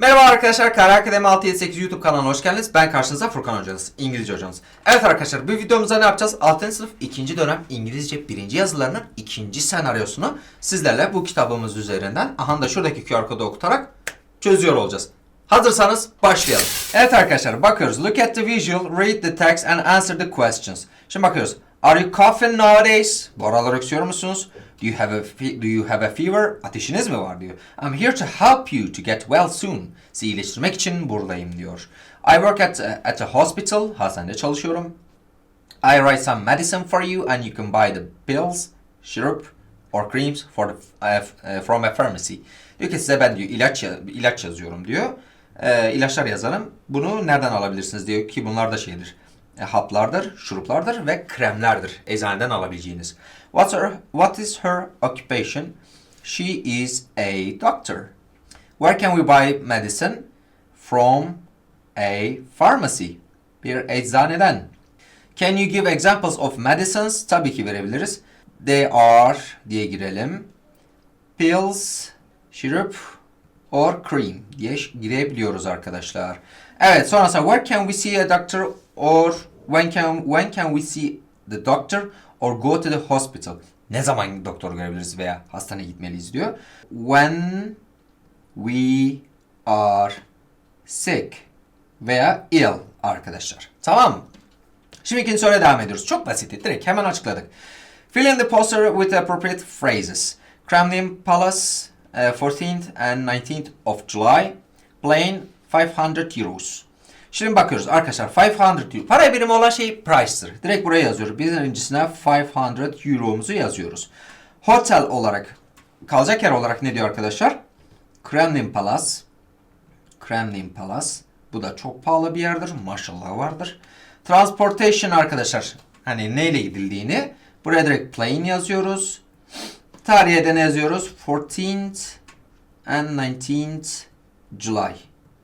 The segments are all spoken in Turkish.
Merhaba arkadaşlar, Kara Akademi 678 YouTube kanalına hoş geldiniz. Ben karşınızda Furkan hocanız, İngilizce hocanız. Evet arkadaşlar, bu videomuzda ne yapacağız? 6. sınıf 2. dönem İngilizce 1. yazılarının 2. senaryosunu sizlerle bu kitabımız üzerinden, aha da şuradaki QR kodu okutarak çözüyor olacağız. Hazırsanız başlayalım. Evet arkadaşlar, bakıyoruz. Look at the visual, read the text and answer the questions. Şimdi bakıyoruz. Are you coughing nowadays? Bu aralar öksürüyor musunuz? Do you have a do you have a fever? Ateşiniz mi var diyor. I'm here to help you to get well soon. Sizi iyileştirmek için buradayım diyor. I work at a, at a hospital. Hastanede çalışıyorum. I write some medicine for you and you can buy the pills, syrup or creams for the, uh, uh, from a pharmacy. Diyor ki size ben diyor ilaç ilaç yazıyorum diyor. Ee, ilaçlar yazarım. Bunu nereden alabilirsiniz diyor ki bunlar da şeydir. E, haplardır, şuruplardır ve kremlerdir eczaneden alabileceğiniz. What's her, what is her occupation? She is a doctor. Where can we buy medicine? From a pharmacy. Bir eczaneden. Can you give examples of medicines? Tabii ki verebiliriz. They are diye girelim. Pills, syrup or cream diye girebiliyoruz arkadaşlar. Evet sonrasında where can we see a doctor or when can when can we see the doctor or go to the hospital? Ne zaman doktor görebiliriz veya hastaneye gitmeliyiz diyor. When we are sick veya ill arkadaşlar. Tamam? Şimdi ikinci soruya devam ediyoruz. Çok basit. Direkt hemen açıkladık. Fill in the poster with appropriate phrases. Kremlin Palace, uh, 14th and 19th of July. Plane 500 euros. Şimdi bakıyoruz arkadaşlar 500 euro. Para birimi olan şey price'tır. Direkt buraya yazıyoruz. Birincisine 500 euro'muzu yazıyoruz. Hotel olarak, kalacak yer olarak ne diyor arkadaşlar? Kremlin Palace. Kremlin Palace. Bu da çok pahalı bir yerdir. Maşallah vardır. Transportation arkadaşlar. Hani neyle gidildiğini. Buraya direkt plane yazıyoruz. Tarihe de ne yazıyoruz? 14th and 19th July.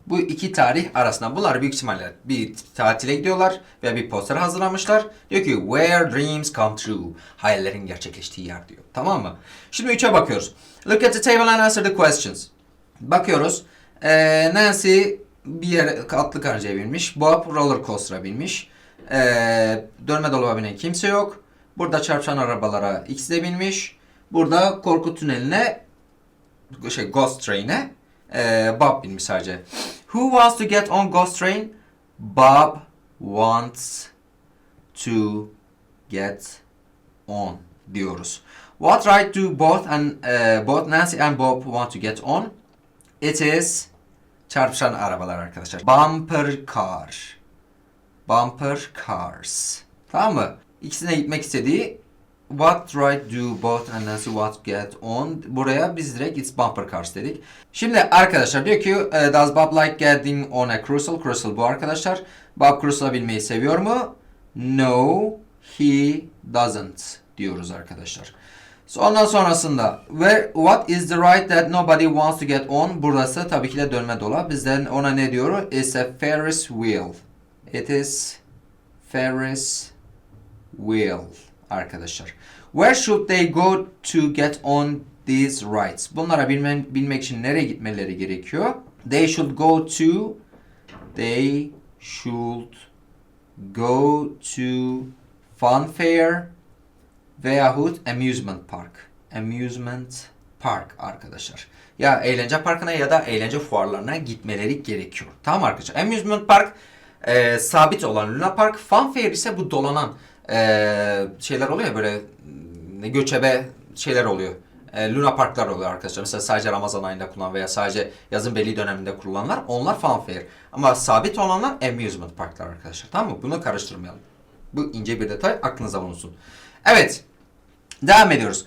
Bu iki tarih arasında bunlar büyük ihtimalle bir tatile gidiyorlar ve bir poster hazırlamışlar. Diyor ki where dreams come true. Hayallerin gerçekleştiği yer diyor. Tamam mı? Şimdi 3'e bakıyoruz. Look at the table and answer the questions. Bakıyoruz. Ee, Nancy bir yere atlı karıncaya binmiş. Bob roller coaster'a binmiş. Ee, dönme dolaba binen kimse yok. Burada çarpışan arabalara ikisi de binmiş. Burada korku tüneline şey Ghost Train'e ee, Bob binmiş sadece. Who wants to get on Ghost Train? Bob wants to get on diyoruz. What right do both and uh, both Nancy and Bob want to get on? It is çarpışan arabalar arkadaşlar. Bumper car. Bumper cars. Tamam mı? İkisine gitmek istediği What right do both and want to get on? Buraya biz direkt it's bumper cars dedik. Şimdi arkadaşlar diyor ki e, Does Bob like getting on a cruise? Cruise bu arkadaşlar. Bob cruise'la binmeyi seviyor mu? No, he doesn't diyoruz arkadaşlar. Ondan sonrasında where what is the ride that nobody wants to get on? Burası tabii ki de dönme dolap. Bizden ona ne diyor? It's a Ferris wheel. It is Ferris wheel arkadaşlar. Where should they go to get on these rides? Bunlara bilmem, bilmek için nereye gitmeleri gerekiyor? They should go to they should go to fun fair veyahut amusement park. Amusement park arkadaşlar. Ya eğlence parkına ya da eğlence fuarlarına gitmeleri gerekiyor. Tamam arkadaşlar. Amusement park e, sabit olan Luna Park. Fun fair ise bu dolanan e, şeyler oluyor ya böyle göçebe şeyler oluyor. E, Luna Parklar oluyor arkadaşlar. Mesela sadece Ramazan ayında kullanılan veya sadece yazın belli döneminde kullanılanlar. Onlar Fun fair. Ama sabit olanlar amusement parklar arkadaşlar. Tamam mı? Bunu karıştırmayalım. Bu ince bir detay aklınıza bulunsun. Evet. Devam ediyoruz.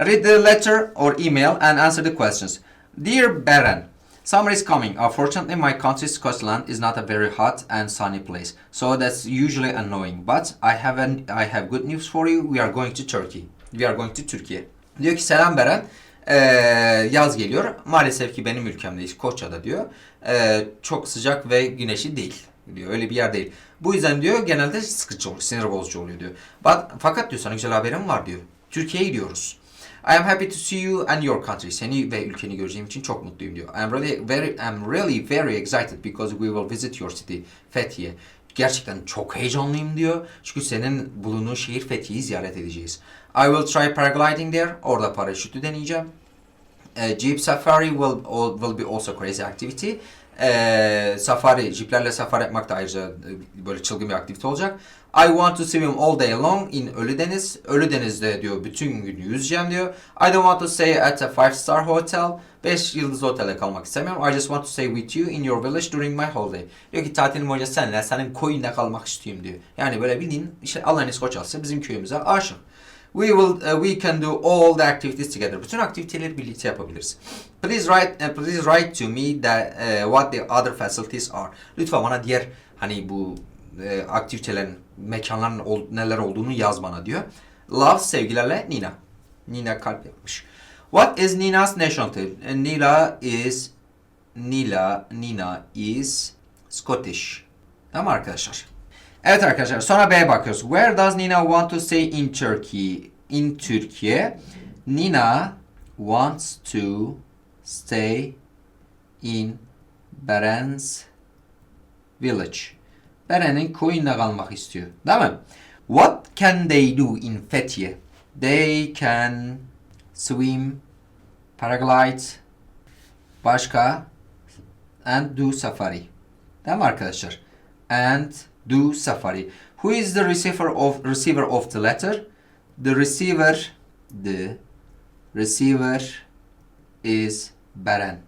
Read the letter or email and answer the questions. Dear Beren, summer is coming. Unfortunately, my country, Scotland, is not a very hot and sunny place, so that's usually annoying. But I have an, I have good news for you. We are going to Turkey. We are going to Türkiye. Diyor ki selam Beren. Ee, yaz geliyor. Maalesef ki benim ülkemdeyiz. Koçya'da diyor. Ee, çok sıcak ve güneşli değil diyor. Öyle bir yer değil. Bu yüzden diyor genelde sıkıcı oluyor, sinir bozucu oluyor diyor. Fakat diyor sana güzel haberim var diyor. Türkiye'ye gidiyoruz. I am happy to see you and your country. Seni ve ülkeni göreceğim için çok mutluyum diyor. I am really very I'm really very excited because we will visit your city. Fethiye. Gerçekten çok heyecanlıyım diyor. Çünkü senin bulunduğun şehir Fethiye'yi ziyaret edeceğiz. I will try paragliding there. Orada paraşütü deneyeceğim. Uh, Jeep Safari will will be also crazy activity. Uh, safari, jeeplerle safari yapmak da ayrıca e, böyle çılgın bir aktivite olacak. I want to swim all day long in Ölüdeniz. Ölüdeniz'de diyor bütün gün yüzeceğim diyor. I don't want to stay at a five star hotel. 5 yıldızlı otelde kalmak istemiyorum. I just want to stay with you in your village during my holiday. Diyor ki tatilim boyunca seninle senin koyunda kalmak istiyorum diyor. Yani böyle bildiğin işte Allah'ın koç alsa bizim köyümüze aşık. We will uh, we can do all the activities together. Bütün aktiviteleri birlikte yapabiliriz. Please write uh, please write to me that uh, what the other facilities are. Lütfen bana diğer hani bu e, aktivitelerin, mekanların ol, neler olduğunu yaz bana diyor. Love sevgilerle Nina. Nina kalp yapmış. What is Nina's nationality? Nila is Nila Nina is Scottish. Tamam arkadaşlar. Evet arkadaşlar sonra B'ye bakıyoruz. Where does Nina want to stay in Turkey? In Türkiye. Nina wants to stay in Beren's village. Beren'in koyunda kalmak istiyor. Değil mi? What can they do in Fethiye? They can swim, paraglide, başka and do safari. Değil mi arkadaşlar? And do safari. Who is the receiver of receiver of the letter? The receiver the receiver is Beren.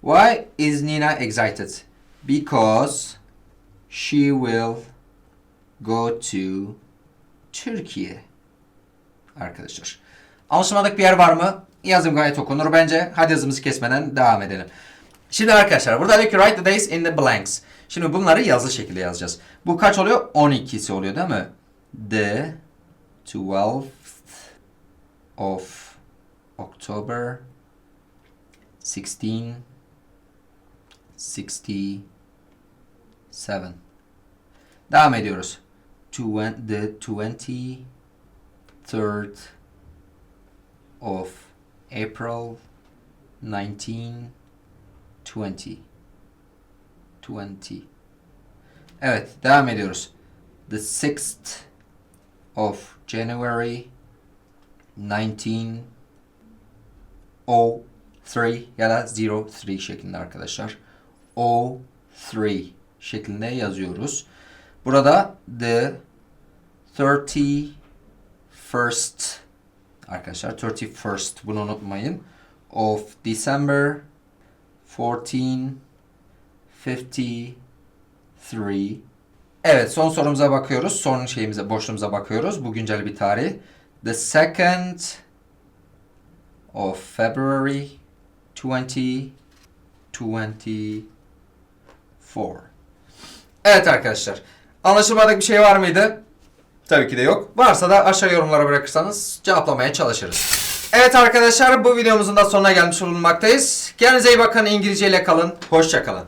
Why is Nina excited? Because she will go to Türkiye. Arkadaşlar. Anlaşılmadık bir yer var mı? Yazım gayet okunur bence. Hadi yazımızı kesmeden devam edelim. Şimdi arkadaşlar burada diyor ki write the days in the blanks. Şimdi bunları yazılı şekilde yazacağız. Bu kaç oluyor? 12'si oluyor değil mi? The 12th of October 1667. Devam ediyoruz. The 23rd of April 1920. 20. Evet, devam ediyoruz. The 6th of January 1903 ya da 03 şeklinde arkadaşlar. 03 şeklinde yazıyoruz. Burada the 31st arkadaşlar 31st bunu unutmayın of December 1453 Evet son sorumuza bakıyoruz. Son şeyimize boşluğumuza bakıyoruz. Bu güncel bir tarih. The second of February 2024. Evet arkadaşlar. Anlaşılmadık bir şey var mıydı? Tabii ki de yok. Varsa da aşağı yorumlara bırakırsanız cevaplamaya çalışırız. Evet arkadaşlar bu videomuzun da sonuna gelmiş bulunmaktayız. Kendinize iyi bakın. İngilizce ile kalın. Hoşça kalın.